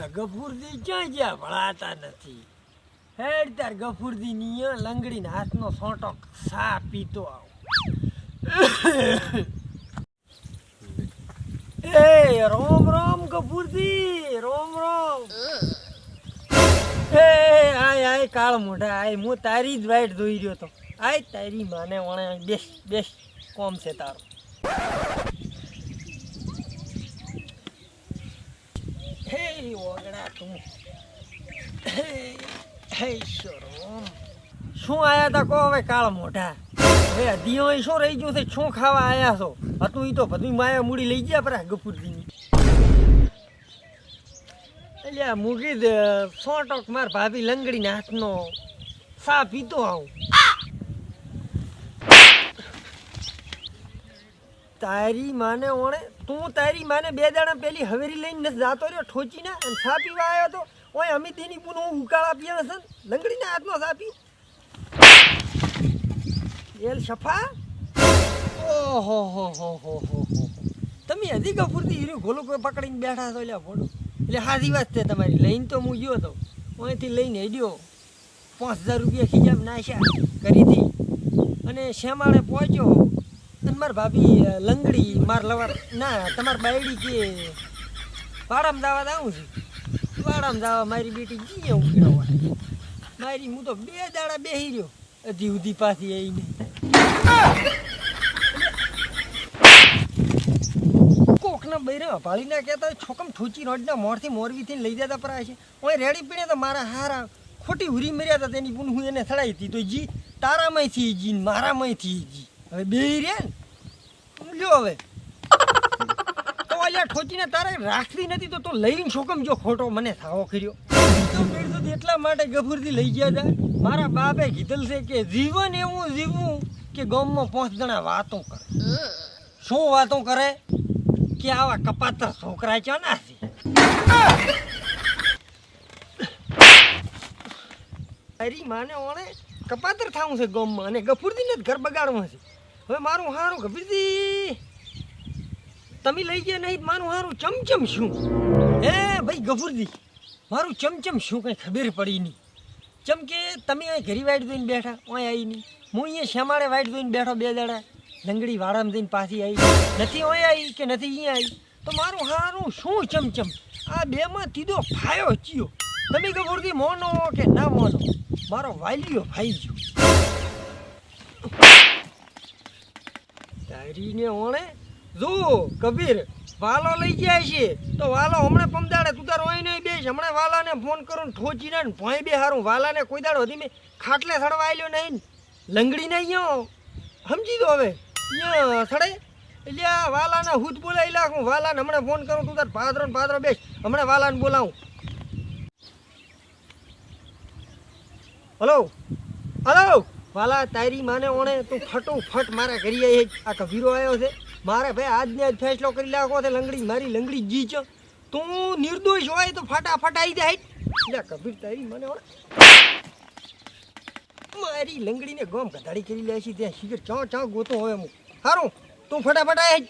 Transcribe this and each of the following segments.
ગફુરદી ક્યાં ગયા? ભળાતા નથી. હેડ તાર ગફુરદી ની લંગડીને હાથનો સોંટો સા પીતો આવ. એ, રોમ રોમ, ગફુરદી, રોમ રોમ. એ, આય આય, કાળ મોઢા, આય હું તારી જ વાઈટ જોઈ રહ્યો તો. આય તારી માને વણે બેસ બેસ, કોમ છે તારો. હે ઓગણા તું હે હે શરમ શું આયા તા કહો હવે કાળ મોઢા? હવે અધીઓ શું રહી ગયું છે? શું ખાવા આયા છો? હતું ઈ તો બધું માયા મૂડી લઈ ગયા પરા ગફુરજીની. એટલે મૂકી દે સો ટોક માર ભાભી લંગડીને હાથનો સા પીતો આવું. તારી માને ઓણે, તું તારી માને બે દાણા પેલી હવેરી લઈને જાતો રહ્યો ઠોચીને અને સા પીવા આવ્યો તો, ઓય અમિતીની પૂન હું ઉકાળા પીએ છે ને, લંગડીના હાથનો સા પી એલ સફા ઓહો, હો હો હો હો તમે હજી ગફુરથી હીરું ગોલું કોઈ પકડીને બેઠા છો એટલે ફોટો એટલે હાજી વાત છે તમારી, લઈને તો હું ગયો તો. અહીંથી લઈને હેડ્યો. પાંચ હજાર રૂપિયા ખીજામ નાખ્યા કરીથી અને શેમાળે પહોંચ્યો. અને માર ભાભી લંગડી, માર લવર ના, તમાર બાયડી કે વાડામાં દાવા આવું છું. વાડામાં દાવા મારી બેટી જીએ ઉકેડો મારી, હું તો બે દાડા બેહી રહ્યો. અધી ઉધી પાછી આવીને કોકના બૈરા અભાળી ના કહેતા છોકમ ઠૂચી રોડના મોરથી મોરવીથી લઈ જતા પરા છે. ઓય રેડી પીને તો મારા હારા ખોટી હુરી મર્યા હતા તેની પૂન હું એને થડાઈ હતી તો જી. તારામાંથી જી ને મારામાંથી જી. હવે બે રે. ને લ્યો હવે. તો અહીંયા ઠોચીને તારે રાખતી નથી તો તો લઈને છોકમ જો ખોટો મને થાવો કર્યો. એટલા માટે ગફુરથી લઈ ગયા હતા મારા બાપે કીધેલ છે કે જીવન એવું જીવવું કે ગામમાં પાંચ જણા વાતો કરે. શું વાતો કરે? કે આવા કપાતર છોકરા છે ના છે? તારી માને ઓણે કપાતર થાવું છે ગામમાં અને ગફુરથી જ ઘર બગાડવું છે હવે મારું હારું ગફુરથી તમે લઈ ગયા નહીં મારું હારું ચમચમ શું? હે ભાઈ ગફુરજી, મારું ચમચમ શું કંઈ ખબર પડી નહીં. ચમ કે તમે અહીં ઘરી વાઈટ જોઈને બેઠા, ઓય આવી નહીં. હું અહીંયા શ્યામાળે વાઈટ જોઈને બેઠો બે દાડા, લંગડી વાડામાં જઈને પાછી આવી નથી ઓય આવી કે નથી અહીંયા આવી તો મારું હારું શું ચમચમ? આ બેમાં તીધો ફાયો ચિયો. તમે ગભુરદી મોનો કે ના મોનો? મારો વાલીઓ ભાઈ ગયો. તારીને ઓણે? જો, કબીર, વાલો લઈ ગયા છે. તો વાલો હમણાં પમદાડે તું તારો અહીં નહીં બેસ. હમણાં વાલાને ફોન કરું ઠોચીને ને ભોંય બે હારું. વાલાને કોઈ દાડો હતી મેં ખાટલે સડવા આવ્યો નહીં લંગડી નહીં અહીંયા સમજી દો હવે? અહીંયા સડે? એટલે આ વાલાને હુત બોલાવી લાખું. વાલાને હમણાં ફોન કરું તું તાર પાદરો ને પાદરો બેસ. હમણાં વાલાને બોલાવું. હલો? હલો? વાલા, તારી માને ઓણે તું ફટોફટ મારા ઘરે આવી આ કબીરો આવ્યો છે. મારે ભાઈ આજને આજ ફેસલો કરી લાગો છે. લંગડી, મારી લંગડી જી છે. તું નિર્દોષ હોય તો ફટાફટ આવી જાય એટલે કબીર તારી મને ઓણે. મારી લંગડીને ગોમ ગધાડી કરી લે છે. ત્યાં શીખર ચાં ચાં ગોતો હોય હું સારું તું ફટાફટ આવી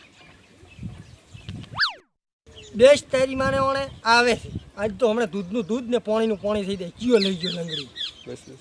બેસ્ટ તારી માને ઓણે. આવે છે. આજ તો હમણાં દૂધનું દૂધ ને પાણીનું પાણી થઈ જાય. ચિયો લઈ ગયો લંગડી. બસ.